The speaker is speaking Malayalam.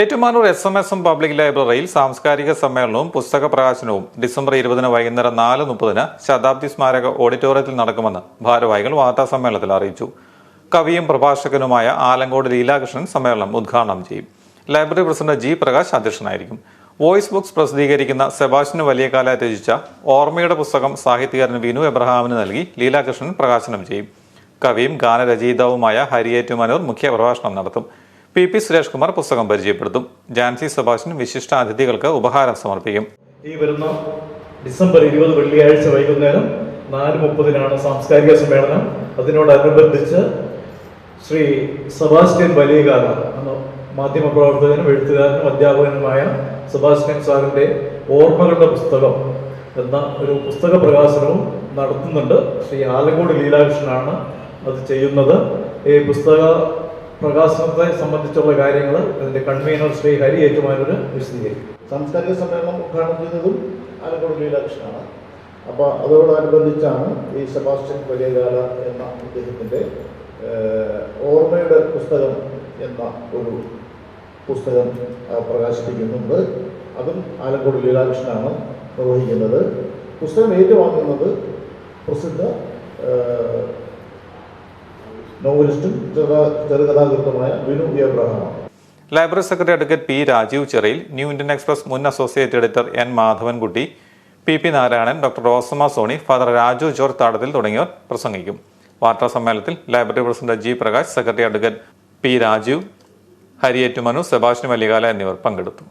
Ettumanoor S M S public ലൈബ്രറിയിൽ സാംസ്കാരിക സമ്മേളനവും പുസ്തക പ്രകാശനവും ഡിസംബർ ഇരുപതിന് വൈകുന്നേരം നാല് മുപ്പതിന് ശതാബ്ദി സ്മാരക ഓഡിറ്റോറിയത്തിൽ നടക്കുമെന്ന് ഭാരവാഹികൾ വാർത്താ സമ്മേളനത്തിൽ അറിയിച്ചു. കവിയും പ്രഭാഷകനുമായ ആലങ്കോട് ലീലാകൃഷ്ണൻ സമ്മേളനം ഉദ്ഘാടനം ചെയ്യും. ലൈബ്രറി പ്രസിഡന്റ് ജി പ്രകാശ് അധ്യക്ഷനായിരിക്കും. വോയിസ് ബുക്സ് പ്രസിദ്ധീകരിക്കുന്ന സെബാസ്റ്റിന് വലിയകാല രചിച്ച ഓർമ്മയുടെ പുസ്തകം സാഹിത്യകാരൻ വിനു എബ്രഹാമിന് നൽകി ലീലാകൃഷ്ണൻ പ്രകാശനം ചെയ്യും. കവിയും ഗാനരചയിതാവുമായ ഹരിയേറ്റുമാനൂർ മുഖ്യ പ്രഭാഷണം നടത്തും. പി പി സുരേഷ് കുമാർ പുസ്തകം പരിചയപ്പെടുത്തും. ജാൻസി സുഭാഷിനും വിശിഷ്ട അതിഥികൾക്ക് ഉപഹാരം സമർപ്പിക്കും. ഈ വരുന്ന ഡിസംബർ ഇരുപത് വെള്ളിയാഴ്ച വൈകുന്നേരം നാല് മുപ്പതിനാണ് സാംസ്കാരിക സമ്മേളനം. അതിനോടനുബന്ധിച്ച് ശ്രീ സെബാസ്റ്റ്യൻ വലിയകാല എന്ന മാധ്യമപ്രവർത്തകനും എഴുത്തുകാരനും അധ്യാപകനുമായ സെബാസ്റ്റ്യൻ സാറിന്റെ ഓർമ്മകളുടെ പുസ്തകം എന്ന ഒരു പുസ്തക പ്രകാശനവും നടത്തുന്നുണ്ട്. ശ്രീ ആലങ്കോട് ലീലാകൃഷ്ണനാണ് അത് ചെയ്യുന്നത്. ഈ പുസ്തക പ്രകാശനത്തെ സംബന്ധിച്ചുള്ള കാര്യങ്ങൾ അതിന്റെ കൺവീനർ ശ്രീ ഹരി ഏറ്റുമാനൂര് വിശദീകരിക്കും. സാംസ്കാരിക സമ്മേളനം ഉദ്ഘാടനം ചെയ്തതും ആലക്കോട് ലീലാകൃഷ്ണനാണ് അപ്പോൾ അതോടനുബന്ധിച്ചാണ് ഈ സെബാസ്റ്റ്യൻ വലിയകാല എന്ന അദ്ദേഹത്തിന്റെ ഓർമ്മയുടെ പുസ്തകം എന്ന ഒരു പുസ്തകം പ്രകാശിപ്പിക്കുന്നുണ്ട്. അതും ആലക്കോട് ലീലാകൃഷ്ണനാണ് നിർവഹിക്കുന്നത്. പുസ്തകം ഏറ്റുവാങ്ങുന്നത് പ്രസിദ്ധ നോവലിസ്റ്റും ചെറു ചെറുകഥാകൃത്തുമായ Vinu എബ്രഹാമാണ് library secretary advocate P Rajeev ചെറിയിൽ New Indian Express മുൻ associate editor N Madhavankutty P P Narayanan doctor Rosamma Soni father Raju George Thadathil തുടങ്ങിയവർ പ്രസംഗിക്കും. വാർത്താ സമ്മേളനത്തിൽ library president G Prakash secretary advocate P Rajeev ഹരിയേറ്റുമനു സെബാഷിന് മല്ലികാല എന്നിവർ പങ്കെടുത്തു.